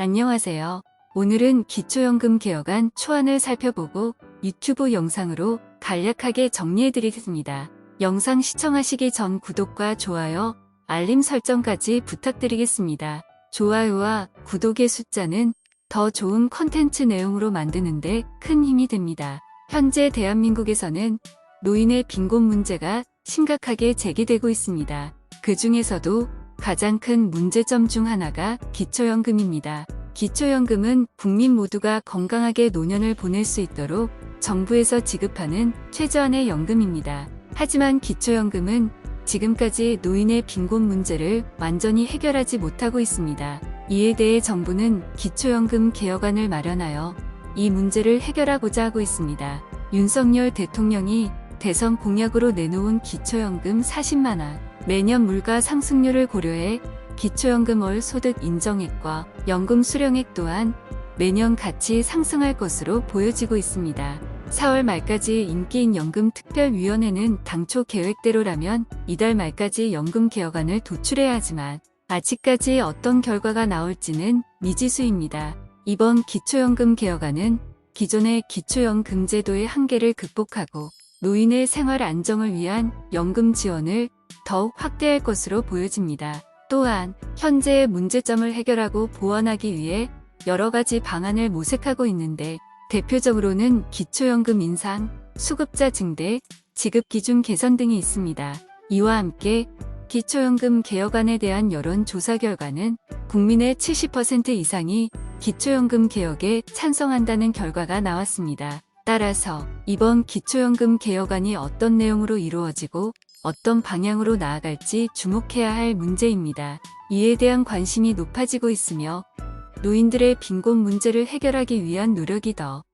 안녕하세요. 오늘은 기초연금 개혁안 초안을 살펴보고 유튜브 영상으로 간략하게 정리해드리겠습니다. 영상 시청하시기 전 구독과 좋아요, 알림 설정까지 부탁드리겠습니다. 좋아요와 구독의 숫자는 더 좋은 컨텐츠 내용으로 만드는데 큰 힘이 됩니다. 현재 대한민국에서는 노인의 빈곤 문제가 심각하게 제기되고 있습니다. 그 중에서도 가장 큰 문제점 중 하나가 기초연금입니다. 기초연금은 국민 모두가 건강하게 노년을 보낼 수 있도록 정부에서 지급하는 최저한의 연금입니다. 하지만 기초연금은 지금까지 노인의 빈곤 문제를 완전히 해결하지 못하고 있습니다. 이에 대해 정부는 기초연금 개혁안을 마련하여 이 문제를 해결하고자 하고 있습니다. 윤석열 대통령이 대선 공약으로 내놓은 기초연금 40만원, 매년 물가 상승률을 고려해 기초연금 월 소득 인정액과 연금 수령액 또한 매년 같이 상승할 것으로 보여지고 있습니다. 4월 말까지 인기인 연금 특별위원회는 당초 계획대로라면 이달 말까지 연금 개혁안을 도출해야 하지만 아직까지 어떤 결과가 나올지는 미지수입니다. 이번 기초연금 개혁안은 기존의 기초연금 제도의 한계를 극복하고 노인의 생활 안정을 위한 연금 지원을 더욱 확대할 것으로 보여집니다. 또한 현재의 문제점을 해결하고 보완하기 위해 여러 가지 방안을 모색하고 있는데 대표적으로는 기초연금 인상, 수급자 증대, 지급 기준 개선 등이 있습니다. 이와 함께 기초연금 개혁안에 대한 여론조사 결과는 국민의 70% 이상이 기초연금 개혁에 찬성한다는 결과가 나왔습니다. 따라서 이번 기초연금 개혁안이 어떤 내용으로 이루어지고 어떤 방향으로 나아갈지 주목해야 할 문제입니다. 이에 대한 관심이 높아지고 있으며 노인들의 빈곤 문제를 해결하기 위한 노력이 더